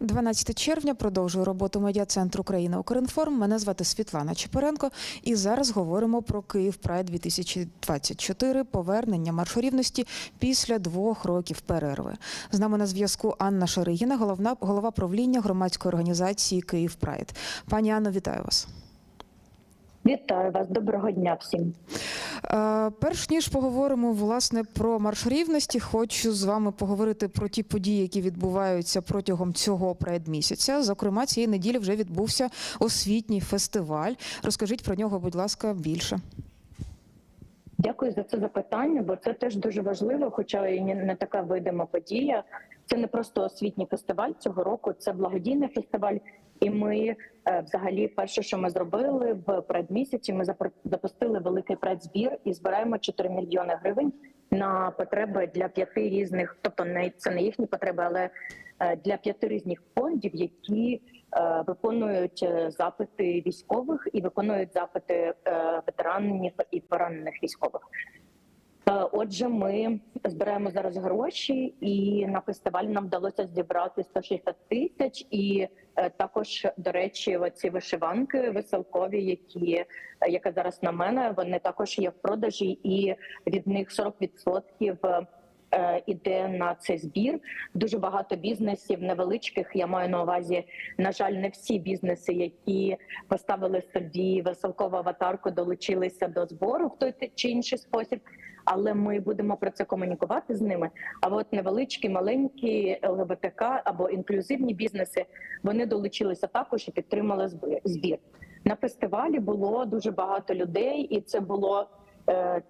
12 червня продовжую роботу медіа-центру країни Укрінформ. Мене звати Світлана Чепаренко. І зараз говоримо про Київ Прайд 2024 повернення маршу рівності після двох років перерви. З нами на зв'язку Анна Шаригіна, головна голова правління громадської організації Київ Прайд. Пані Анно, вітаю вас. Вітаю вас, доброго дня всім. Е, Перш ніж поговоримо власне про марш рівності, хочу з вами поговорити про ті події, які відбуваються протягом цього предмісяця. Зокрема, цієї неділі вже відбувся освітній фестиваль. Розкажіть про нього, будь ласка, більше. Дякую за це запитання, бо це теж дуже важливо, хоча і не не така видима подія. Це не просто освітній фестиваль цього року, це благодійний фестиваль. І ми, е, взагалі, перше, що ми зробили в предмісяці, ми запустили великий предзбір і збираємо 4 мільйони гривень на потреби для п'яти різних, тобто не це не їхні потреби, але е, для п'яти різних фондів, які е, виконують запити військових і виконують запити ветеранів і поранених військових. Е, Отже, ми збираємо зараз гроші, і на фестиваль нам вдалося зібрати 160 тисяч. І е, також, до речі, ці вишиванки веселкові, які яка зараз на мене, вони також є в продажі, і від них 40% е, іде на цей збір. Дуже багато бізнесів невеличких. Я маю на увазі, на жаль, не всі бізнеси, які поставили собі веселкову аватарку, долучилися до збору в той чи інший спосіб. Але ми будемо про це комунікувати з ними. А от невеличкі, маленькі ЛГБТК або інклюзивні бізнеси вони долучилися також і підтримали зб- збір. На фестивалі було дуже багато людей, і це було е, е,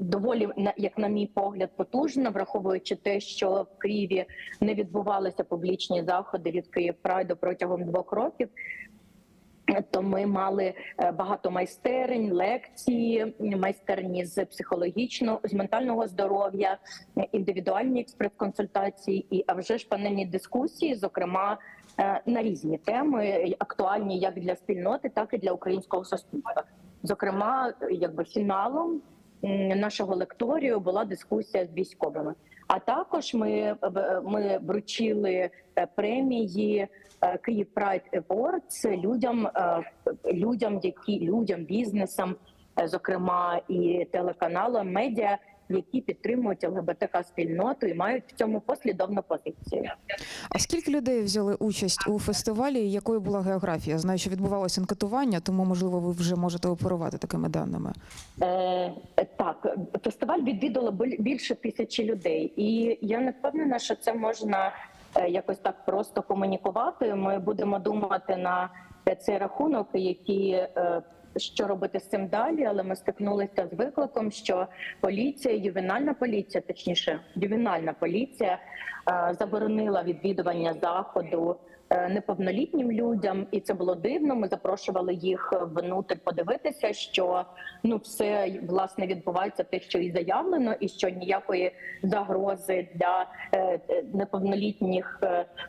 доволі як на мій погляд потужно, враховуючи те, що в Києві не відбувалися публічні заходи від Київ Прайду протягом двох років. То ми мали е, багато майстерень, лекції, майстерні з психологічного, з ментального здоров'я, індивідуальні експрес-консультації і а вже ж панельні дискусії, зокрема е, на різні теми, актуальні як для спільноти, так і для українського суспільства. Зокрема, якби фіналом нашого лекторію була дискусія з військовими. А також ми, ми вручили е, премії е, Київ Прайд Awards людям, е, людям, які людям, бізнесам, зокрема і телеканалам, медіа, які підтримують ЛГБТК спільноту і мають в цьому послідовну позицію. А скільки людей взяли участь у фестивалі? Якою була географія? Знаю, що відбувалося анкетування, тому можливо ви вже можете оперувати такими даними. Е, так, фестиваль відвідало більше тисячі людей, і я не впевнена, що це можна е, якось так просто комунікувати. Ми будемо думати на цей рахунок, які. Що робити з цим далі, але ми стикнулися з викликом, що поліція, ювенальна поліція, точніше, ювенальна поліція е, заборонила відвідування заходу е, неповнолітнім людям, і це було дивно. Ми запрошували їх внутрь подивитися, що ну все власне відбувається те, що і заявлено, і що ніякої загрози для е, неповнолітніх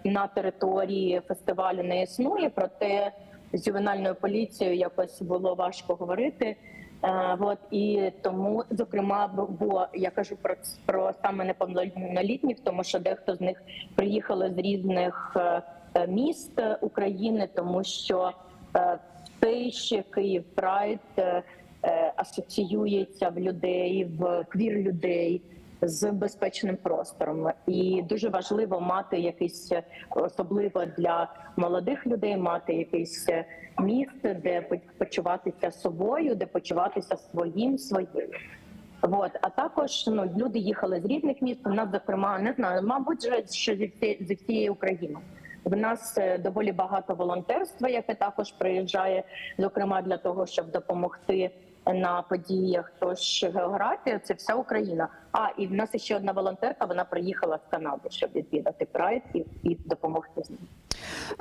на території фестивалю не існує. Проте з ювенальною поліцією якось було важко говорити. Е, от і тому, зокрема, бо- я кажу про про саме неповнолітніх, тому що дехто з них приїхали з різних е, е, міст України, тому що е, все ще Київ Прайд асоціюється в людей, в квір людей з безпечним простором, і дуже важливо мати якийсь е, особливо для молодих людей, мати якийсь е, місце, де почуватися собою, де почуватися своїм своїм. От, а також ну люди їхали з різних міст. У нас, зокрема, не знаю, мабуть, що зі всі- зі всієї України. В нас е, доволі багато волонтерства, яке також приїжджає, зокрема для того, щоб допомогти на подіях. Тож географія це вся Україна. А і в нас ще одна волонтерка. Вона приїхала з Канади, щоб відвідати прайд і, і допомогти з ним.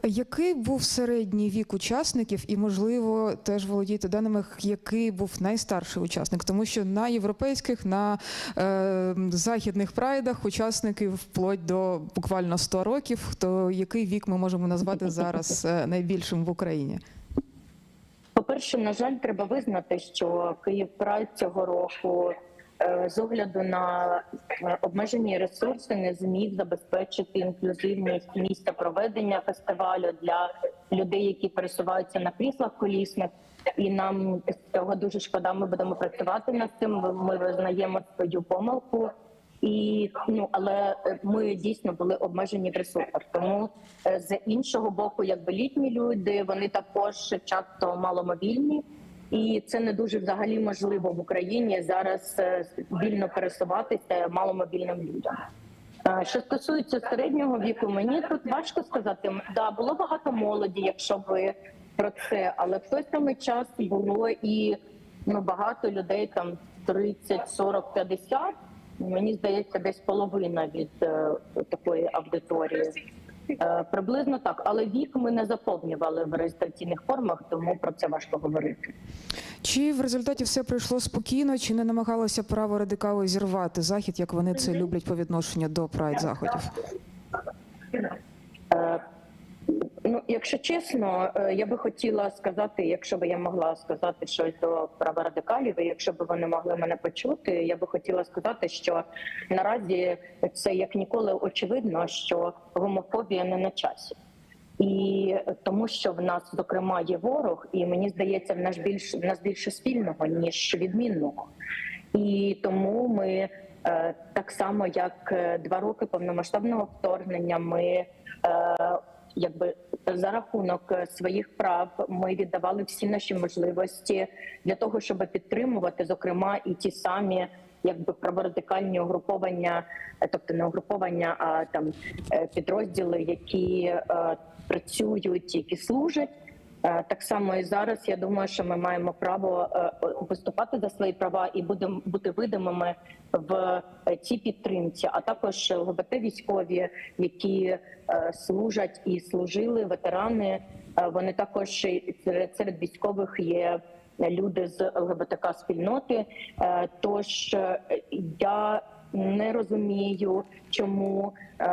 Який був середній вік учасників, і можливо теж володієте даними, який був найстарший учасник, тому що на європейських, на е, західних прайдах учасники вплоть до буквально 100 років. То який вік ми можемо назвати зараз е, найбільшим в Україні? По-перше, на жаль, треба визнати, що Київ Прайд цього року е, з огляду на е, обмежені ресурси не зміг забезпечити інклюзивність місця проведення фестивалю для людей, які пересуваються на кріслах колісних. І нам з цього дуже шкода. Ми будемо працювати над цим. Ми визнаємо свою помилку. І ну але е, ми дійсно були обмежені в ресурсах. Тому е, з іншого боку, якби літні люди, вони також часто маломобільні, і це не дуже взагалі можливо в Україні зараз е, вільно пересуватися маломобільним людям. Що стосується середнього віку, мені тут важко сказати. Да, було багато молоді, якщо ви про це, але в той самий час було і ну багато людей там 30, 40, 50. Мені здається, десь половина від е, такої аудиторії. Е, приблизно так, але вік ми не заповнювали в реєстраційних формах, тому про це важко говорити. Чи в результаті все пройшло спокійно, чи не намагалося право радикали зірвати захід, як вони це люблять по відношенню до прайд заходів? Якщо чесно, е, я би хотіла сказати, якщо б я могла сказати щось до праворадикалів, і якщо б вони могли мене почути, я би хотіла сказати, що наразі це як ніколи очевидно, що гомофобія не на часі. І тому, що в нас зокрема є ворог, і мені здається, в нас більш в нас більше спільного ніж відмінного. І тому ми е, так само, як е, два роки повномасштабного вторгнення, ми якби за рахунок е, своїх прав ми віддавали всі наші можливості для того, щоб підтримувати, зокрема, і ті самі. Якби праворадикальні угруповання, е, тобто не угруповання, а там е, підрозділи, які е, працюють, які служать. Е, Так само і зараз я думаю, що ми маємо право е, виступати за свої права і будемо бути видимими в е, цій підтримці, а також ЛГБТ військові, які служать і служили ветерани. Вони також серед військових є люди з ЛГБТК спільноти. Тож я не розумію, чому е,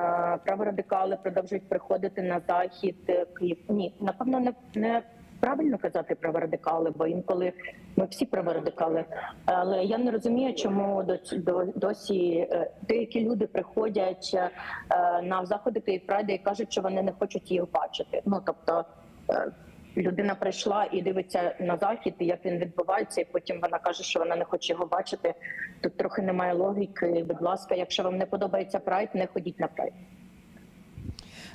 праворадикали продовжують приходити на захід. е. Ні, напевно, не, не правильно казати праворадикали, бо інколи ми всі праворадикали. Але я не розумію, чому до, до досі е, деякі люди приходять на заходи Київ Прайди і кажуть, що вони не хочуть їх бачити. Ну тобто. Людина прийшла і дивиться на захід, і як він відбувається, і потім вона каже, що вона не хоче його бачити. Тут трохи немає логіки. Будь ласка, якщо вам не подобається прайд, не ходіть на прайд.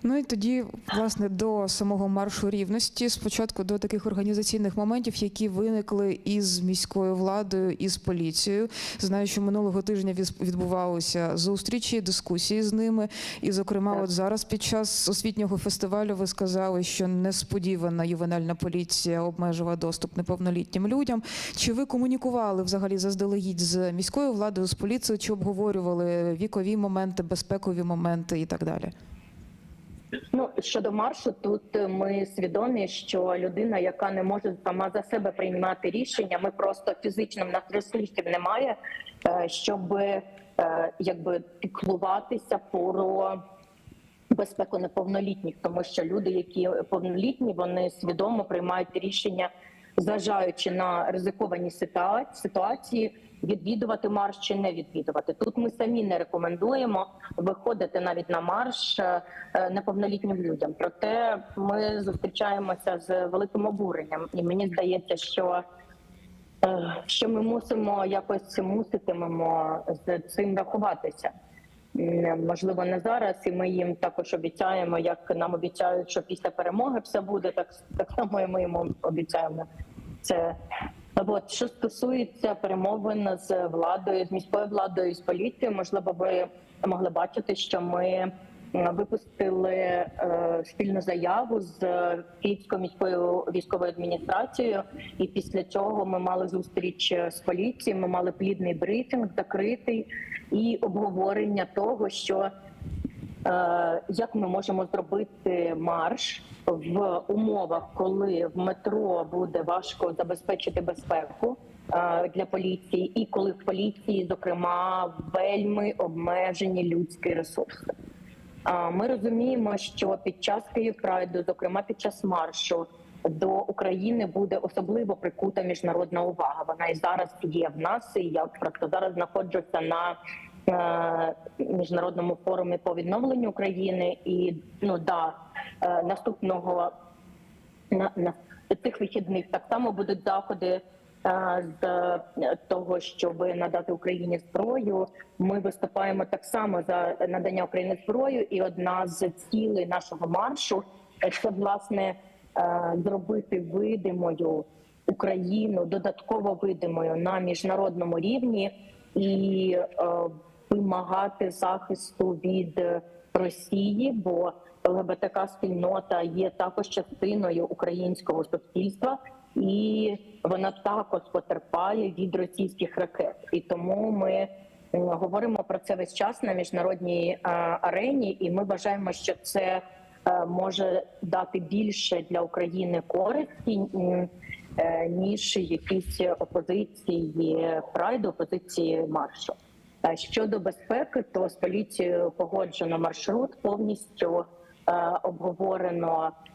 Ну і тоді, власне, до самого маршу рівності, спочатку до таких організаційних моментів, які виникли із міською владою із поліцією. Знаю, що минулого тижня відбувалися зустрічі, дискусії з ними. І, зокрема, от зараз під час освітнього фестивалю ви сказали, що несподівана ювенальна поліція обмежила доступ неповнолітнім людям. Чи ви комунікували взагалі заздалегідь з міською владою, з поліцією, чи обговорювали вікові моменти, безпекові моменти і так далі? Ну щодо маршу, тут е, ми свідомі, що людина, яка не може сама за себе приймати рішення, ми просто фізично в нас ресурсів немає, е, щоб е, якби піклуватися про безпеку неповнолітніх, тому що люди, які повнолітні, вони свідомо приймають рішення, зважаючи на ризиковані ситуації, відвідувати марш чи не відвідувати. Тут ми самі не рекомендуємо виходити навіть на марш е, неповнолітнім людям. Проте ми зустрічаємося з великим обуренням, і мені здається, що. е, Що ми мусимо якось муситимемо з цим рахуватися. М, Можливо, не зараз, і ми їм також обіцяємо, як нам обіцяють, що після перемоги все буде, так, так само і ми їм обіцяємо це. От що стосується перемовин з владою, з міською владою, з поліцією, можливо, ви могли бачити, що ми випустили е, спільну заяву з Київською міською військовою адміністрацією, і після цього ми мали зустріч з поліцією. Ми мали плідний брифінг, закритий і обговорення того, що Е, як ми можемо зробити марш в умовах, коли в метро буде важко забезпечити безпеку е, для поліції, і коли в поліції, зокрема, вельми обмежені людські ресурси. Ми розуміємо, що під час Київ Прайду, зокрема під час маршу, до України буде особливо прикута міжнародна увага. Вона і зараз є в нас. І я просто зараз знаходжуся на е, міжнародному форумі по відновленню України. І ну да, е, наступного на, на цих вихідних так само будуть заходи. Е, З е, того, щоб надати Україні зброю, ми виступаємо так само за надання Україні зброю, і одна з цілей нашого маршу це власне е, зробити видимою Україну додатково видимою на міжнародному рівні і вимагати захисту від Росії, бо ЛГБТК спільнота є також частиною українського суспільства, і вона також потерпає від російських ракет. І тому ми говоримо про це весь час на міжнародній е, арені, і ми вважаємо, що це е, може дати більше для України користі. е, Ніж якісь опозиції прайду, опозиції маршу. Е, Щодо безпеки, то з поліцією погоджено маршрут, повністю е, обговорено е,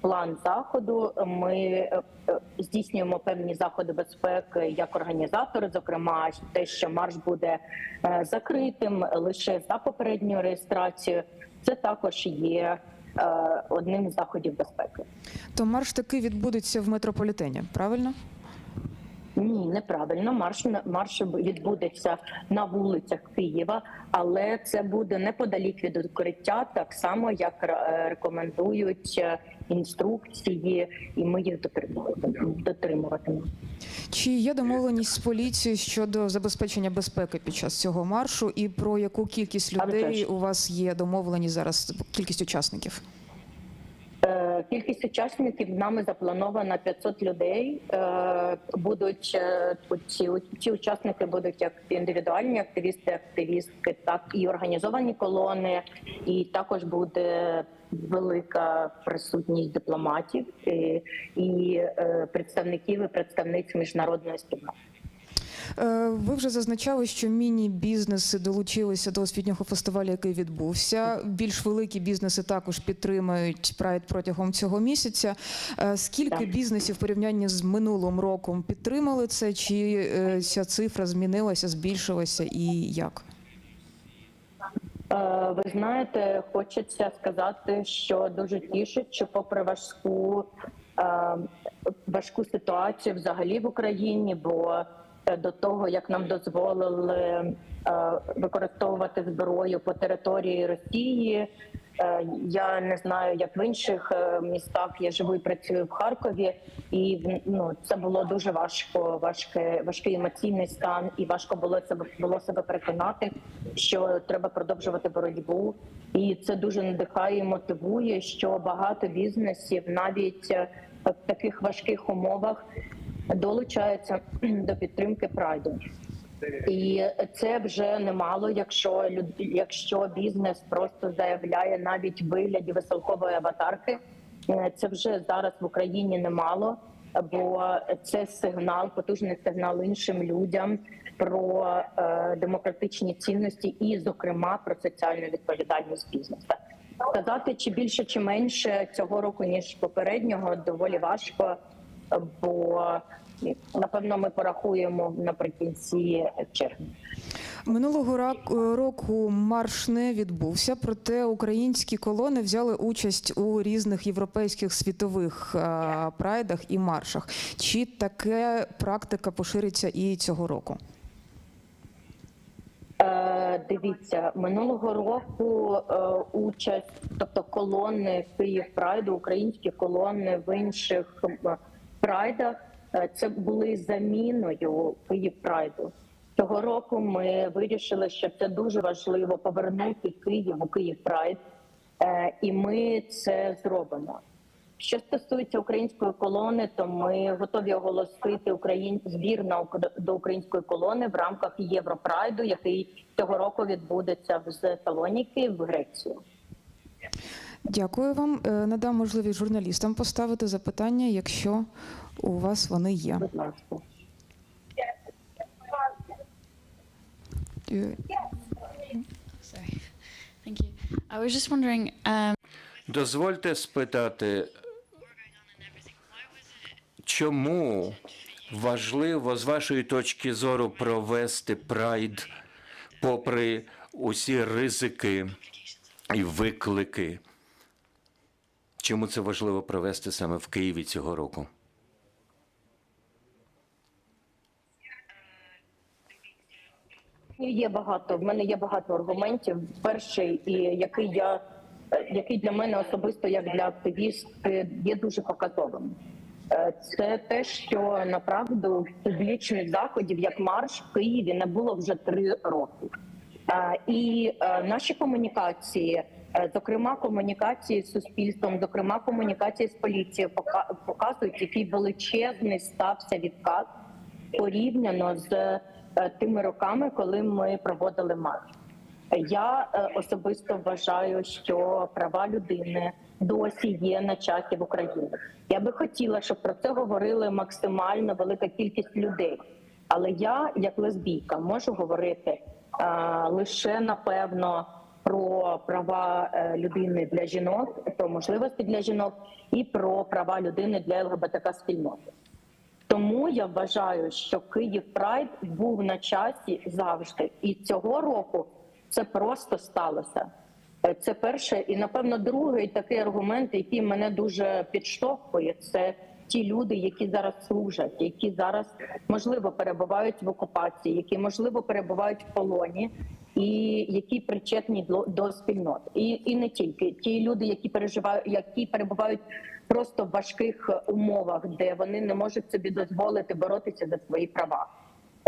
план заходу. Ми е, е, здійснюємо певні заходи безпеки як організатори, зокрема те, що марш буде е, закритим лише за попередньою реєстрацією. Це також є е, одним з заходів безпеки. То марш таки відбудеться в метрополітені, правильно? Ні, неправильно. Марш марш відбудеться на вулицях Києва, але це буде неподалік від укриття, так само як е, рекомендують е, інструкції, і ми їх дотримуватимемо. дотримуватимемо. Чи є домовленість з поліцією щодо забезпечення безпеки під час цього маршу, і про яку кількість людей у вас є домовлені зараз? Кількість учасників? Е, Кількість учасників нами запланована 500 людей. Е, Будуть е, ці, ці учасники будуть як індивідуальні активісти, активістки, так і організовані колони, і також буде велика присутність дипломатів і, і представників і представниць міжнародної спільноти. Е, Ви вже зазначали, що міні-бізнеси долучилися до освітнього фестивалю, який відбувся. Більш великі бізнеси також підтримують прайд протягом цього місяця. Е, Скільки Так. бізнесів в порівнянні з минулим роком підтримали це? Чи е, ця цифра змінилася, збільшилася і як? Ви знаєте, хочеться сказати, що дуже тішить, що попри важку важку ситуацію взагалі в Україні, бо до того як нам дозволили е, використовувати зброю по території Росії. е, Я не знаю, як в інших е, містах. Я живу і працюю в Харкові, і ну це було дуже важко, важке, важкий емоційний стан, і важко було себе було себе переконати, що треба продовжувати боротьбу. І це дуже надихає і мотивує, що багато бізнесів навіть в таких важких умовах долучаються до підтримки прайду. І це вже немало, якщо люд... якщо бізнес просто заявляє навіть вигляді веселкової аватарки. Е, Це вже зараз в Україні немало, бо це сигнал, потужний сигнал іншим людям про е, демократичні цінності і, зокрема, про соціальну відповідальність бізнесу. Сказати чи більше, чи менше цього року ніж попереднього, доволі важко, бо напевно ми порахуємо наприкінці червня. Минулого року марш не відбувся, проте українські колони взяли участь у різних європейських світових прайдах і маршах. Чи така практика пошириться і цього року? Е, Дивіться, минулого року е, участь, тобто колони Київ Прайду, українські колони в інших м, прайдах, е, це були заміною Київ Прайду. Цього року ми вирішили, що це дуже важливо повернути Київ у Київ Прайд, е, і ми це зробимо. Що стосується української колони, то ми готові оголосити Україн... збір на до української колони в рамках Європрайду, який цього року відбудеться в Салоніки в Грецію. Дякую вам. Е, Надам можливість журналістам поставити запитання, якщо у вас вони є. Е, um, Дозвольте спитати, чому важливо з вашої точки зору провести прайд попри усі ризики і виклики? Чому це важливо провести саме в Києві цього року? Є багато. В мене є багато аргументів. Перший, і який я який для мене особисто, як для активістки, є дуже показовим. Е, Це те, що направду публічних заходів, як марш в Києві, не було вже три роки. Е, І е, наші комунікації, зокрема комунікації з суспільством, зокрема комунікації з поліцією, показують, який величезний стався відкат порівняно з е, тими роками, коли ми проводили марш. Я е, особисто вважаю, що права людини досі є на часі в Україні. Я би хотіла, щоб про це говорили максимально велика кількість людей. Але я, як лесбійка, можу говорити е, лише напевно про права е, людини для жінок, про можливості для жінок і про права людини для ЛГБТК спільноти. Тому я вважаю, що Київ Прайд був на часі завжди, і цього року це просто сталося. Е, Це перше, і напевно другий такий аргумент, який мене дуже підштовхує, це ті люди, які зараз служать, які зараз можливо перебувають в окупації, які можливо перебувають в полоні, і які причетні до, спільнот, і, і не тільки ті люди, які переживають, які перебувають просто в важких умовах, де вони не можуть собі дозволити боротися за свої права.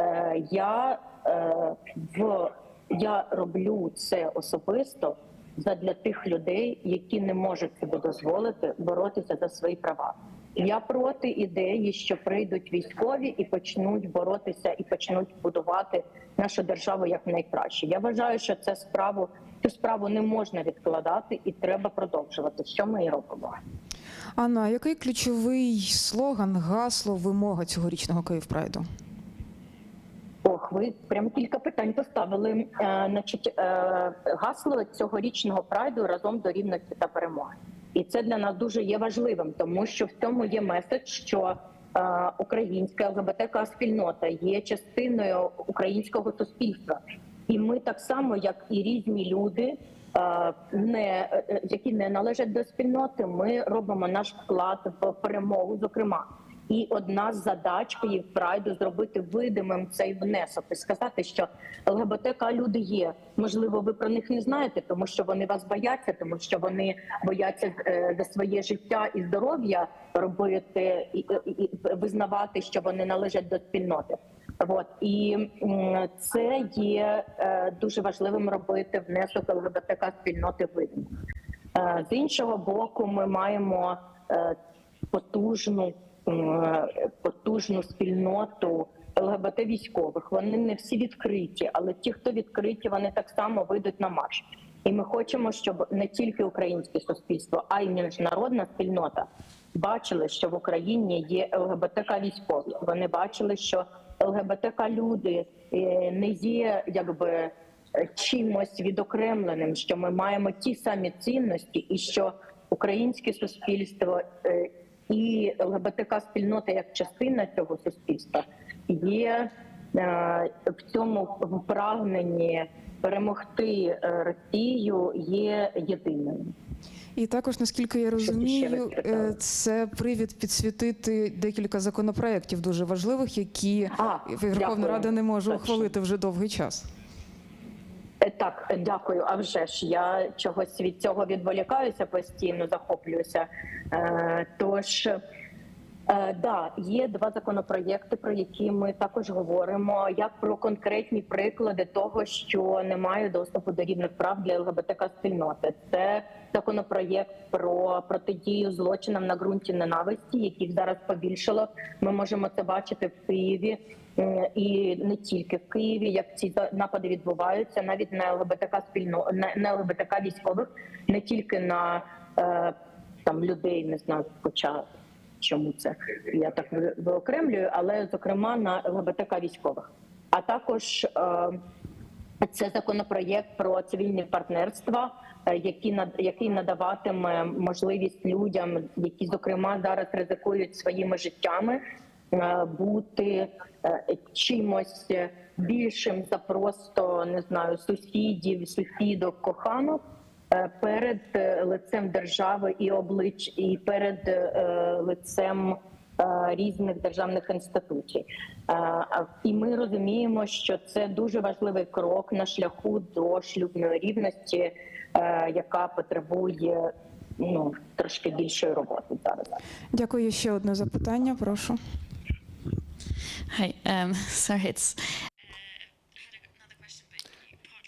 Е, я е, в я роблю це особисто задля тих людей, які не можуть собі дозволити боротися за свої права. Я проти ідеї, що прийдуть військові і почнуть боротися і почнуть будувати нашу державу як найкраще. Я вважаю, що це справу цю справу не можна відкладати і треба продовжувати. Що ми і робимо. Анна, який ключовий слоган, гасло, вимога цьогорічного Київ Прайду? Ох, ви прям кілька питань поставили. Е, значить, е, гасло цьогорічного прайду разом до рівності та перемоги. І це для нас дуже є важливим, тому що в цьому є меседж, що е, українська ЛГБТК спільнота є частиною українського суспільства, і ми так само, як і різні люди, е, не е, які не належать до спільноти, ми робимо наш вклад в перемогу, зокрема. І одна з задач Київ Прайду зробити видимим цей внесок і сказати, що ЛГБТК люди є. Можливо, ви про них не знаєте, тому що вони вас бояться, тому що вони бояться е, за своє життя і здоров'я робити і, визнавати, що вони належать до спільноти. От і це є е, дуже важливим робити внесок ЛГБТК спільноти видимим. Е, З іншого боку, ми маємо потужну потужну спільноту ЛГБТ військових. Вони не всі відкриті, але ті, хто відкриті, вони так само вийдуть на марш. І ми хочемо, щоб не тільки українське суспільство, а й міжнародна спільнота бачили, що в Україні є ЛГБТК військові. Вони бачили, що ЛГБТК люди е, не є якби е, чимось відокремленим, що ми маємо ті самі цінності, і що українське суспільство е, і ЛГБТК спільнота як частина цього суспільства є е, в цьому прагненні перемогти е, Росію є єдиним. І також, наскільки я розумію, е, це привід підсвітити декілька законопроєктів дуже важливих, які А, Верховна дякую. Рада не може ухвалити вже довгий час. Е, Так, дякую. А вже ж я чогось від цього відволікаюся постійно, захоплююся. Е, Тож е, да, є два законопроєкти, про які ми також говоримо, як про конкретні приклади того, що немає доступу до рівних прав для ЛГБТК спільноти. Це законопроєкт про протидію злочинам на ґрунті ненависті, яких зараз побільшало. Ми можемо це бачити в Києві. І не тільки в Києві, як ці напади відбуваються, навіть на ЛГБТК спільно на ЛГБТК військових, не тільки на е, там людей, не знаю, хоча чому це я так виокремлюю, але зокрема на ЛГБТК військових, а також е, Це законопроєкт про цивільні партнерства, е, який надаватиме можливість людям, які зокрема зараз ризикують своїми життями, е, бути чимось більшим за просто не знаю сусідів, сусідок, коханок перед е, лицем держави і облич, і перед е, лицем е, різних державних інституцій. Е, І ми розуміємо, що це дуже важливий крок на шляху до шлюбної рівності, е, яка потребує ну трошки більшої роботи зараз. Дякую. Ще одне запитання. Прошу. Hi. Um, sorry, it's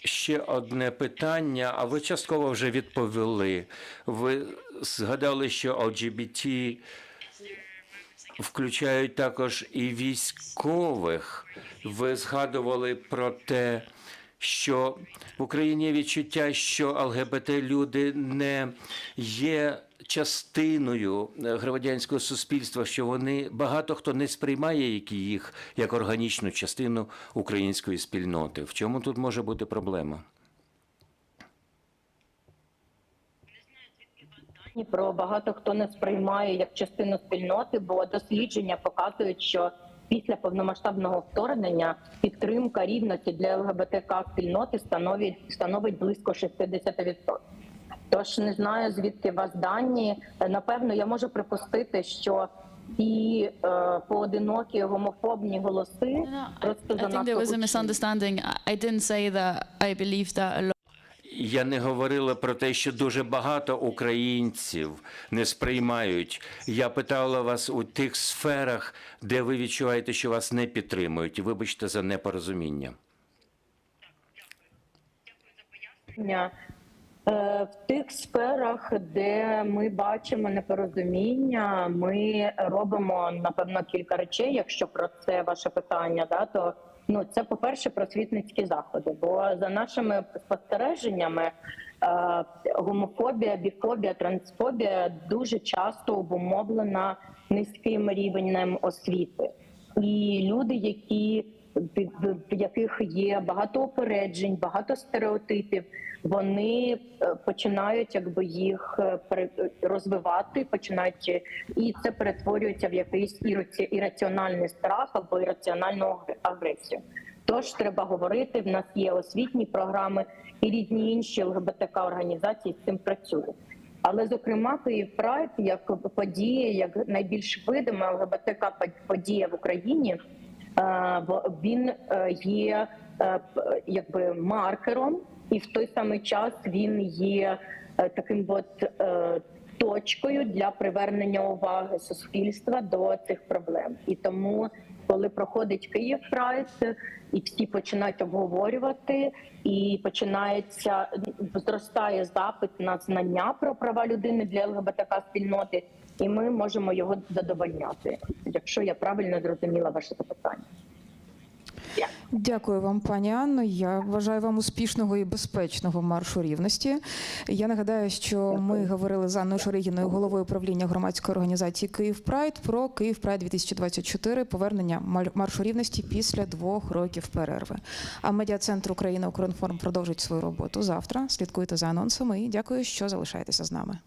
Ще одне питання, а ви частково вже відповіли. Ви згадали, що ЛГБТ включають також і військових. Ви згадували про те, що в Україні відчуття, що ЛГБТ люди не є частиною е, громадянського суспільства, що вони багато хто не сприймає їх як органічну частину української спільноти. В чому тут може бути проблема? Про багато хто не сприймає як частину спільноти, бо дослідження показують, що після повномасштабного вторгнення підтримка рівності для ЛГБТК спільноти становить становить близько 60%. Тож не знаю звідки вас дані. Напевно, я можу припустити, що ті е, поодинокі гомофобні голоси no, no, I, просто I think there занадто was a misunderstanding. I, I didn't say that I believe that a lot. Я не говорила про те, що дуже багато українців не сприймають. Я питала вас у тих сферах, де ви відчуваєте, що вас не підтримують. Вибачте за непорозуміння. Е, В тих сферах, де ми бачимо непорозуміння, ми робимо напевно кілька речей. Якщо про це ваше питання, да то ну це по перше просвітницькі заходи. Бо за нашими спостереженнями, е, гомофобія, біфобія, трансфобія дуже часто обумовлена низьким рівнем освіти, і люди, які в яких є багато опереджень, багато стереотипів. Вони е, починають якби їх е, розвивати, починають е, і це перетворюється в якийсь ірраціональний страх або ірраціональну агр- агресію. Тож треба говорити. В нас є освітні програми і різні інші ЛГБТК організації з цим працюють. Але зокрема, Київ Прайд як подія, як найбільш видима ЛГБТК подія в Україні. Е, він е, є е, якби маркером, і в той самий час він є таким от точкою для привернення уваги суспільства до цих проблем. І тому, коли проходить Київ Прайд, і всі починають обговорювати, і починається зростає запит на знання про права людини для ЛГБТК спільноти, і ми можемо його задовольняти, якщо я правильно зрозуміла ваше запитання. Дякую вам, пані Анно. Я бажаю вам успішного і безпечного маршу рівності. Я нагадаю, що ми говорили з Анною Шаригіною, головою управління громадської організації Київ Прайд про Київ Прайд 2024 повернення мар- маршу рівності після двох років перерви. А медіа-центр Україна Укрінформ продовжить свою роботу завтра. Слідкуйте за анонсами і дякую, що залишаєтеся з нами.